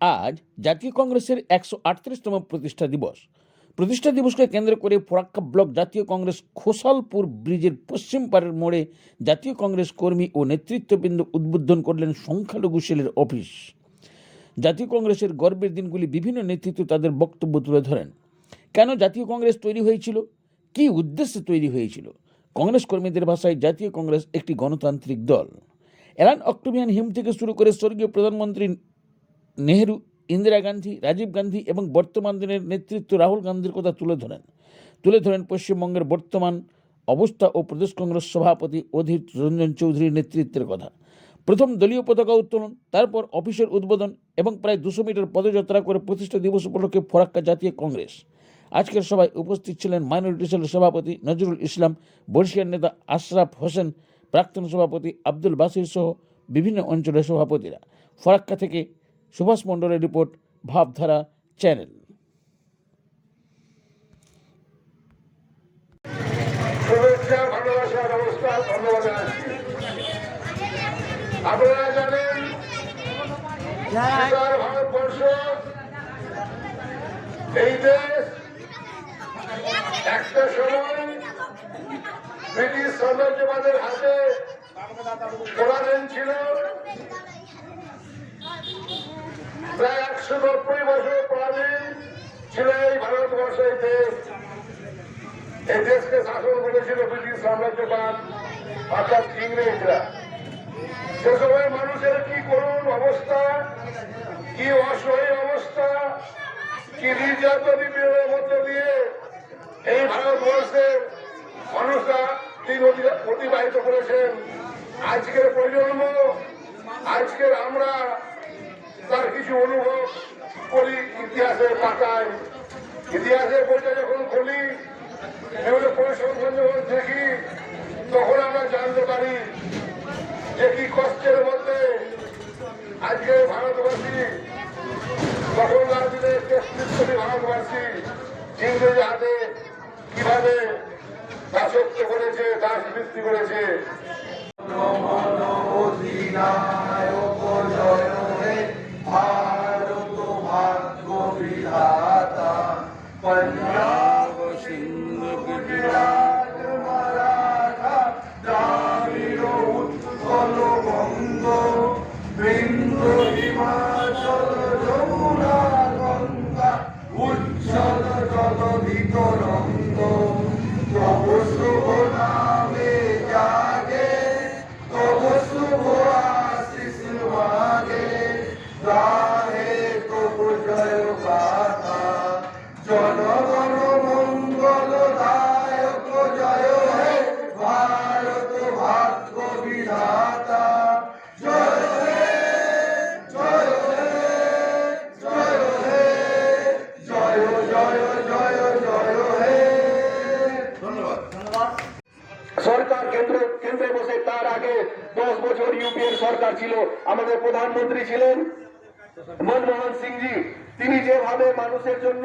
আজ জাতীয় কংগ্রেসের একশো আটত্রিশতম প্রতিষ্ঠা দিবস। প্রতিষ্ঠা দিবসকে কেন্দ্র করে ফরাক্কা ব্লক জাতীয় কংগ্রেস খোসালপুর ব্রিজের পশ্চিম পাড়ের মোড়ে জাতীয় কংগ্রেস কর্মী ও নেতৃত্ববৃন্দ উদ্বোধন করলেন সংখ্যালঘু সেলের অফিস। জাতীয় কংগ্রেসের গর্বের দিনগুলি বিভিন্ন নেতৃত্ব তাদের বক্তব্য তুলে ধরেন। কেন জাতীয় কংগ্রেস তৈরি হয়েছিল? কী উদ্দেশ্যে তৈরি হয়েছিল? কংগ্রেস কর্মীদের ভাষায় জাতীয় কংগ্রেস একটি গণতান্ত্রিক দল। অ্যালান অক্টোবিয়ান হিম থেকে শুরু করে স্বর্গীয় প্রধানমন্ত্রী নেহেরু, ইন্দিরা গান্ধী, রাজীব গান্ধী এবং বর্তমান দিনের নেতৃত্ব রাহুল গান্ধীর কথা তুলে ধরেন। তুলে ধরেন পশ্চিমবঙ্গের বর্তমান অবস্থা ও প্রদেশ কংগ্রেস সভাপতি অধীর রঞ্জন চৌধুরীর নেতৃত্বের কথা। প্রথম দলীয় পতাকা উত্তোলন, তারপর অফিসের উদ্বোধন এবং প্রায় দুশো মিটার পদযাত্রা করে প্রতিষ্ঠা দিবস উপলক্ষে ফরাক্কা জাতীয় কংগ্রেস। আজকের সভায় উপস্থিত ছিলেন মাইনরিটি সেলের সভাপতি নজরুল ইসলাম বর্ষিয়ার নেতা আশরাফ হোসেন, প্রাক্তন সভাপতি আব্দুল বাসির সহ বিভিন্ন অঞ্চলের সভাপতিরা। ফরাক্কা থেকে সুভাষ মণ্ডলের রিপোর্ট ভাবধারা চ্যানেল। এই দেশ একটা ব্রিটিশ হাতে ছিল প্রায় একশো নব্বই বছর পরাধীন ছিল এই ভারতবর্ষ এই দেশ এই দেশকে শাসন করেছিল ব্রিটিশ সাম্রাজ্যবাদ, অর্থাৎ ইংরেজরা। সে সময় মানুষের কি করুন অবস্থা, কি অসহায় অবস্থা, কি নির্যাতন নিপীড়নের মধ্যে দিয়ে এই ভারতবর্ষের মানুষরা দিন অতি- অতিবাহিত করেছেন। আজকের প্রজন্ম, আজকের আমরা তার কিছু অনুভব করি ইতিহাসের পাতায়। ইতিহাসের বইটা যখন খুলি, এগুলো পরিসংখ্যান যখন দেখি, তখন আমরা জানতে পারি যে কি কষ্টের মধ্যে আজকে ভারতবাসী, তখনকার দিনে তেত্রিশ কোটি ভারতবাসী ইংরেজি হাতে কীভাবে দাসত্ব করেছে, দাস বৃত্তি করেছে। भार तो भाग को विधाता पंडिया প্রধানমন্ত্রী ছিলেন মনমোহন সিংজি। তিনি যেভাবে মানুষের জন্য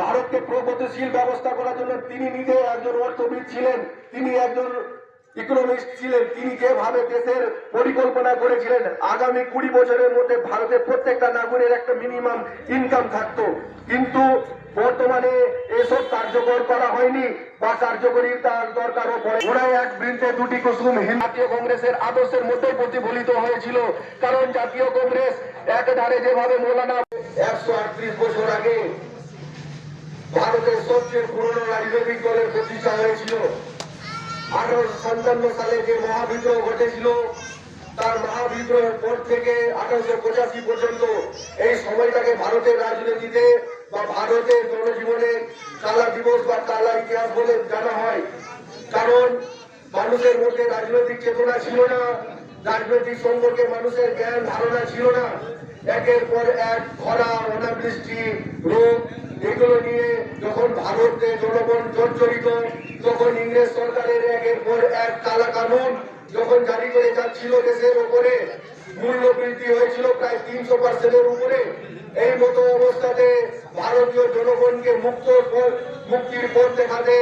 ভারতকে প্রগতিশীল ব্যবস্থা করার জন্য তিনি নিজে একজন অর্থবিদ ছিলেন, তিনি একজন ইকোনমিস্ট ছিলেন। তিনি যেভাবে দেশের পরিকল্পনা করেছিলেন, আগামী কুড়ি বছরের মধ্যে ভারতের প্রত্যেকটা নাগরিকের একটা মিনিমাম ইনকাম থাকতো। কিন্তু বর্তমানে এসব কার্যকর করা হয়নি বা কার্যকরী তার দরকারও পড়ে। ওরাই এক বৃন্তে দুটি কুসুম জাতীয় কংগ্রেসের আদর্শের মধ্যেই প্রতিফলিত হয়েছিল। কারণ জাতীয় কংগ্রেস একধারে যেভাবে মৌলানা একশো আটত্রিশ বছর আগে ভারতের সবচেয়ে পুরনো রাজনৈতিক দলের প্রতিষ্ঠা হয়েছিল। আঠারোশো সাতান্ন সালে যে মহাবিদ্রোহ ঘটেছিল, তার মহাবিদ্রোহের পর থেকে আঠারোশো পঁচাশি পর্যন্ত এই সময়টাকে ভারতের রাজনীতিতে বা ভারতের জনজীবনে কালা দিবস বা কালা ইতিহাস বলে জানা হয়। কারণ মানুষের মধ্যে রাজনৈতিক চেতনা ছিল না, রাজনৈতিক সম্পর্কে মানুষের জ্ঞান, ধারণা ছিল না। একের পর এক খরা, অনাবৃষ্টি, রোগ এগুলো নিয়ে যখন ভারতে জনগণ জর্জরিত, তখন ইংরেজ সরকারের একের পর এক কালা কানুন যখন জারি করে যাচ্ছিল দেশের উপরে মূল্য বৃদ্ধি হয়েছিল প্রায় তিনশো পার্সেন্টের উপরে। এই মতো অবস্থাতে ভারতীয় জনগণকে মুক্ত মুক্তির পথ দেখাতে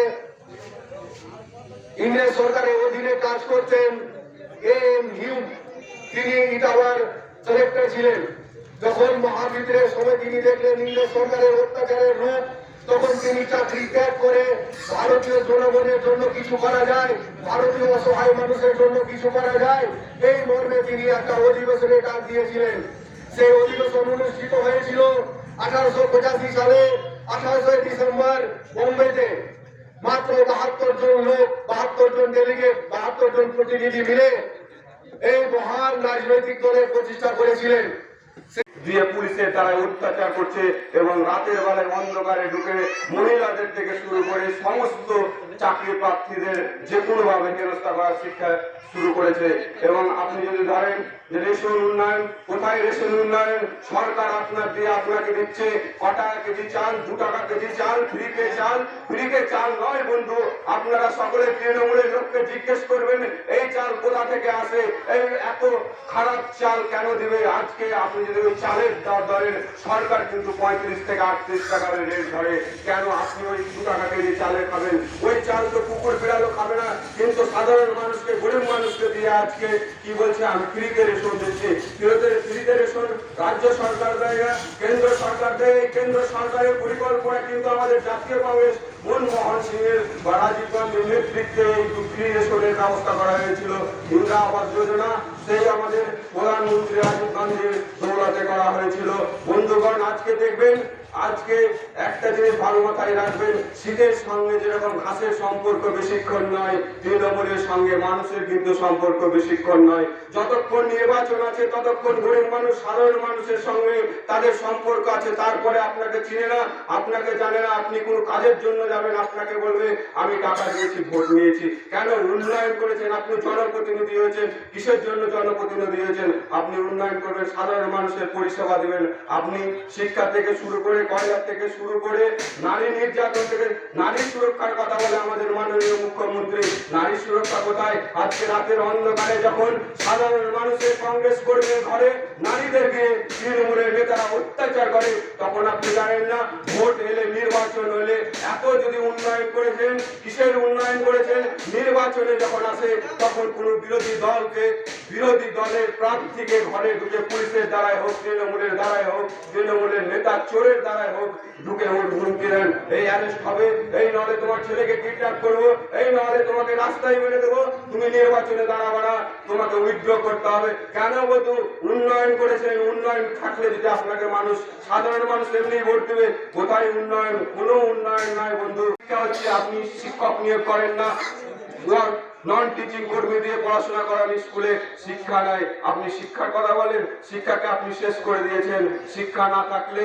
ইংরেজ সরকারের অধীনে কাজ করতেন এম হিউম তিনি ইটাওয়ার সেলেক্টর ছিলেন। যখন মহাবিদ্রের সময় তিনি দেখলেন ইংরেজ সরকারের অত্যাচারের রূপ, তখন তিনি চাকরি ত্যাগ করে ভারতীয় জনগণের জন্য কিছু করা যায়, ভারতীয় অসহায় মানুষের জন্য কিছু করা যায়। এই মর্মে তিনি একটা অধিবেশনে ডাক দিয়েছিলেন। সেই অধিবেশন অনুষ্ঠিত হয়েছিল আঠারোশো পঁচাশি সালে, আঠারোশো ডিসেম্বর বোম্বেতে। মাত্র বাহাত্তর জন লোক, বাহাত্তর জন ডেলিগেট, বাহাত্তর জন প্রতিনিধি মিলে এই মহান রাজনৈতিক দলের প্রতিষ্ঠা করেছিলেন। দিয়ে পুলিশের দ্বারা অত্যাচার করছে এবং রাতের বেলায় অন্ধকারে ঢুকে মহিলাদের থেকে শুরু করে সমস্ত চাকরি প্রার্থীদের যে কোনো ভাবে হেনস্থা করার শিক্ষা শুরু করেছে। এবং আপনি যদি ধরেন যে রেশন উন্নয়ন, কোথায় রেশন উন্নয়ন? সরকার আপনার দিয়ে আপনাকে দিচ্ছে ক টাকা কেজি চাল, দু টাকা কেজি চাল ফ্রিতে চাল ফ্রিতে চাল নয় বন্ধু। আপনারা সকলে তৃণমূলের লোককে জিজ্ঞেস করবেন, এই চাল কোথা থেকে আসে? এই এত খারাপ চাল কেন দিবে? আজকে আপনি যদি ওই চালের দর ধরেন, সরকার কিন্তু পঁয়ত্রিশ থেকে আটত্রিশ টাকার রেট ধরে। কেন আপনি ওই দু টাকা কেজি চালে খাবেন? ওই চাল তো কুকুর বিড়ালও খাবে না, কিন্তু সাধারণ মানুষকে গরিব মানুষকে দিয়ে আজকে কি বলছে, আমি ফ্রিতে রেশন দিচ্ছি। ফ্রিতে রেশন? রাজ্য সরকার দেয় কেন্দ্র সরকার দেয়। কেন্দ্র সরকারের পরিকল্পনা কিন্তু আমাদের জাতীয় কংগ্রেস মনমোহন সিং এর বা নেতৃত্বে এই ফ্রি রেশনের ব্যবস্থা করা হয়েছিল। ইন্দিরা আবাস যোজনা, সেই আমাদের প্রধানমন্ত্রী রাজীব গান্ধীর দৌলাতে করা হয়েছিল। বন্ধুগণ, আজকে দেখবেন আজকে একটা জিনিস ভালো মাথায় রাখবেন, শীতের সঙ্গে যেরকম ঘাসের সম্পর্ক বেশিক্ষণ নয়, তৃণমূলের সঙ্গে মানুষের কিন্তু সম্পর্ক বেশিক্ষণ নয়। যতক্ষণ নির্বাচন আছে, ততক্ষণ গরিব মানুষ, সাধারণ মানুষের সঙ্গে তাদের সম্পর্ক আছে, তারপরে আপনাকে চিনে না, আপনাকে জানে না, আপনি কোনো কাজের জন্য যাবেন, আপনাকে বলবে, আমি টাকা দিয়েছি, ভোট নিয়েছি। কেন? উন্নয়ন করেছেন, আপনি জনপ্রতিনিধি হয়েছেন, কিসের জন্য জনপ্রতিনিধি হয়েছেন? আপনি উন্নয়ন করবেন, সাধারণ মানুষের পরিষেবা দিবেন। আপনি শিক্ষা থেকে শুরু করে কয়লা থেকে শুরু করে নারী নির্যাতন থেকে, নারী সুরক্ষার কথা বলে আমাদের মাননীয় মুখ্যমন্ত্রী, নারী সুরক্ষা কোথায়? আজকে রাতের অন্ধকারে যখন সাধারণ মানুষের কংগ্রেস কর্মীর ঘরে নারীদেরকে তৃণমূলের নেতারা অত্যাচার করে, তখন আপনি জানেন না, ভোট এলে নির্বাচন হলে এত যদি উন্নয়ন করেছেন, কিসের উন্নয়ন করেছেন? নির্বাচনে যখন আসে, তখন কোনো বিরোধী দলকে, বিরোধী দলের প্রার্থীকে ঘরে ঢুকে পুলিশের দ্বারাই হোক, তৃণমূলের দ্বারাই হোক, তৃণমূলের নেতা চোরের দ্বারাই হোক, ঢুকে হুমকি দেন। এই অ্যারেস্ট হবে, এই নাহলে তোমার ছেলেকে কিডন্যাপ করব, এই নাহলে তোমাকে রাস্তায় মেরে দেবো। তুমি নির্বাচনে দাঁড়াবে না, তোমাকে উইথড্র করতে হবে। কেন বন্ধু উন্নয়ন করেছেন, উন্নয়ন থাকলে যদি আপনাকে মানুষ, সাধারণ মানুষ এমনি ভোট দেবে, কোথায় উন্নয়ন? কোনো উন্নয়ন নয় বন্ধু। হচ্ছে আপনি শিক্ষক নিয়োগ করেন না। নন টিচিং কর্মী দিয়ে পড়াশোনা করান স্কুলে শিক্ষা নাই আপনি শিক্ষার কথা বলেন, শিক্ষাকে আপনি শেষ করে দিয়েছেন। শিক্ষা না থাকলে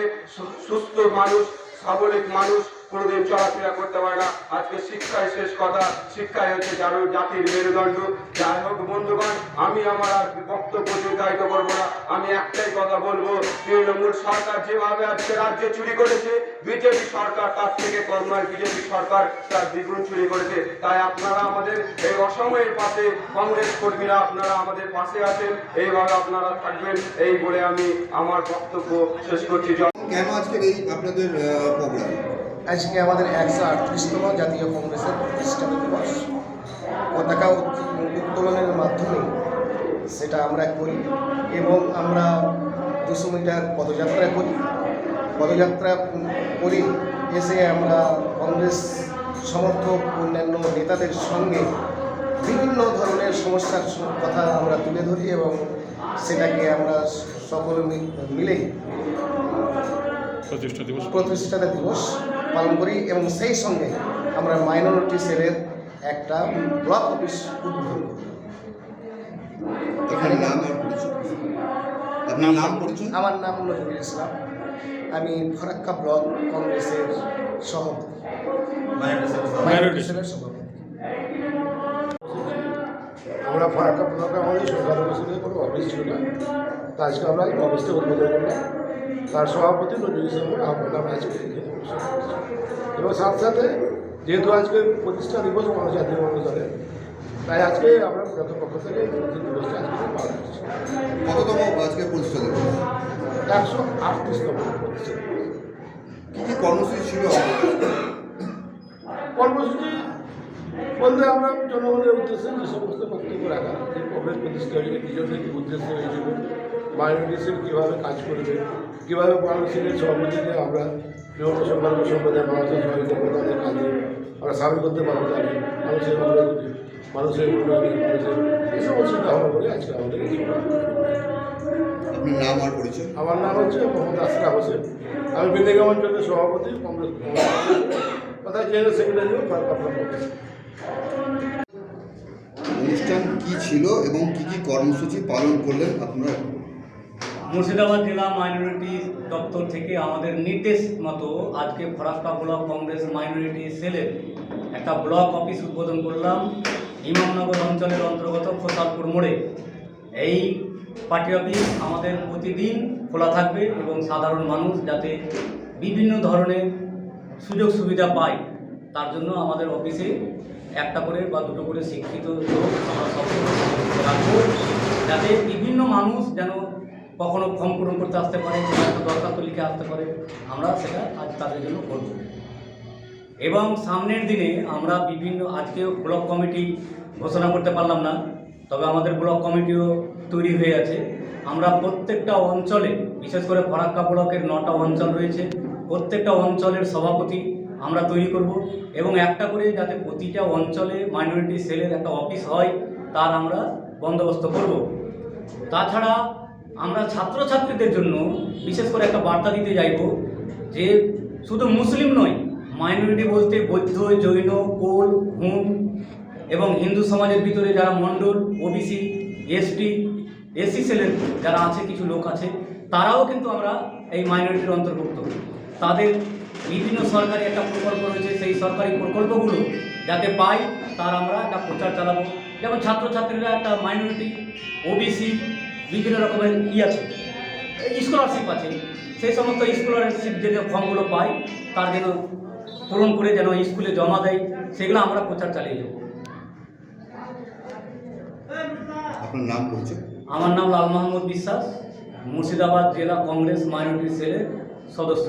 সুস্থ মানুষ সাবলিক মানুষ কোনোদিন চলাফেরা করতে পারে না। আজকে শিক্ষায় শেষ কথা। শিক্ষাই হচ্ছে যার জাতির মেরুদণ্ড। যাই হোক বন্ধুগণ, আমি আমার আর বক্তব্য দীর্ঘায়িত করব না। আমি একটাই কথা বলব, তৃণমূল সরকার যেভাবে আজকে রাজ্যে চুরি করেছে, বিজেপি সরকার তার থেকে নয় বিজেপি সরকার তার দ্বিগুণ চুরি করেছে। তাই আপনারা আমাদের এই অসময়ের পাশে কংগ্রেস কর্মীরা আপনারা আমাদের পাশে আছেন। এইভাবে আপনারা থাকবেন। এই বলে আমি আমার বক্তব্য শেষ করছি। কেন আজকের এই আপনাদের প্রোগ্রাম আজকে আমাদের একশো আটত্রিশতম জাতীয় কংগ্রেসের প্রতিষ্ঠা দিবস। পতাকা উত্তোলনের মাধ্যমে সেটা আমরা করি এবং আমরা দুশো মিটার পদযাত্রা করি। পদযাত্রা করি এসে আমরা কংগ্রেস সমর্থক অন্যান্য নেতাদের সঙ্গে বিভিন্ন ধরনের সমস্যার কথা আমরা তুলে ধরি এবং সেটাকে আমরা সকলে মিলে প্রতিষ্ঠা দিবস। প্রতিষ্ঠাতা দিবস। পালন করি এবং সেই সঙ্গে আমরা মাইনরিটি সেলের একটা ব্লক অফিস উদ্বোধন করি। এখানে নাম আপনার নাম আমার নাম নজরুল ইসলাম। আমি ফরাক্কা ব্লক কংগ্রেসের সভাপতি। মাইনরিটি সেলের সভাপতি। আমরা ফরাক্কা ব্লকে আমাদের সরকার অফিসে কোনো অফিস ছিল না। তো আজকে আমরা অফিসটা উদ্বোধন করলাম। তার সভাপতি নজরুল ইসলামের আহ্বান আমরা আজকে। এবং সাথে সাথে যেহেতু আজকে প্রতিষ্ঠা দিবস মানুষ জাতীয় মানুষ দলের তাই আজকে আমরা প্রজাতন্ত্র পক্ষ থেকে দিবসটা আজকে পালন করছি। কততম আজকে প্রতিষ্ঠা দেব একশো আটত্রিশতম প্রতিষ্ঠা দিবস। কি কি কর্মসূচি ছিল? কর্মসূচি বলতে আমরা জনগণের উদ্দেশ্যে যে সমস্ত বক্তব্য রাখা যে কংগ্রেস প্রতিষ্ঠা হয়েছে নিজেদের উদ্দেশ্য হয়েছিল মাইনরিটি সেল কীভাবে কাজ করবে কীভাবে মানসিকের সভাপতিকে আমরা বিভিন্ন সংখ্যালঘু সম্প্রদায়ের মানুষের সহযোগিতা করে তাদের কাজে আমরা সামিল করতে পারব তাকে মানুষের অগ্রগতি মানুষের উন্নয়নে মানুষের সমস্ত চিন্তা ভাবনা করে আজকে আমাদের। আপনার নাম আর পরিচয়? আমার নাম হচ্ছে মোহাম্মদ আসরা হোসেন। আমি বিন্দেগাম অঞ্চলের সভাপতি কংগ্রেস কথা জেনারেল সেক্রেটারিও আপনার পক্ষে অনুষ্ঠান কি ছিল এবং কি কি কর্মসূচি পালন করলেন আপনারা? মুর্শিদাবাদ জেলা মাইনরিটি দপ্তর থেকে আমাদের নির্দেশ মতো আজকে ফরাক্কা ব্লক কংগ্রেস মাইনরিটি সেলের একটা ব্লক অফিস উদ্বোধন করলাম। ইমামনগর অঞ্চলের অন্তর্গত খোসালপুর মোড়ে। এই পার্টি অফিস আমাদের প্রতিদিন খোলা থাকবে এবং সাধারণ মানুষ যাতে বিভিন্ন ধরনের সুযোগ সুবিধা পায়, তার জন্য আমাদের অফিসে একটা করে বা দুটো করে শিক্ষিত লোক আমরা সবসময় রাখব। যাতে বিভিন্ন মানুষ যেন কখনো ফর্ম পূরণ করতে আসতে পারে কোনো দরখাস্ত লিখে আসতে পারে, আমরা সেটা আজ তাদের জন্য করব। এবং সামনের দিনে আমরা বিভিন্ন, আজকে ব্লক কমিটি ঘোষণা করতে পারলাম না, তবে আমাদের ব্লক কমিটিও তৈরি হয়ে আছে। আমরা প্রত্যেকটা অঞ্চলে, বিশেষ করে ফরাক্কা ব্লকের নটা অঞ্চল রয়েছে, প্রত্যেকটা অঞ্চলের সভাপতি আমরা তৈরি করব এবং একটা করে যাতে প্রতিটা অঞ্চলে মাইনরিটি সেলের একটা অফিস হয়, তার আমরা বন্দোবস্ত করব। তাছাড়া আমরা ছাত্রছাত্রীদের জন্য বিশেষ করে একটা বার্তা দিতে চাইব যে শুধু মুসলিম নয় মাইনরিটি বলতে বৌদ্ধ, জৈন, কোল হুম এবং হিন্দু সমাজের ভিতরে যারা মণ্ডল ওবিসি এসটি এসসি সেলের যারা আছে, কিছু লোক আছে, তারাও কিন্তু আমরা এই মাইনরিটির অন্তর্ভুক্ত। তাদের বিভিন্ন সরকারি একটা প্রকল্প রয়েছে, সেই সরকারি প্রকল্পগুলো যাতে পাই, তার আমরা একটা প্রচার চালাবো। যেমন ছাত্রছাত্রীরা একটা মাইনরিটি ওবিসি বিভিন্ন রকমের ই আছে। স্কলারশিপ আছে। সেই সমস্ত স্কলারশিপ যে ফর্মগুলো পাই তার যেন পূরণ করে যেন স্কুলে জমা দেয় সেগুলো আমরা প্রচার চালিয়ে যাব। আপনার নাম পরিচয় আমার নাম লাল মাহমুদ বিশ্বাস মুর্শিদাবাদ জেলা কংগ্রেস মাইনরিটি সেলের সদস্য।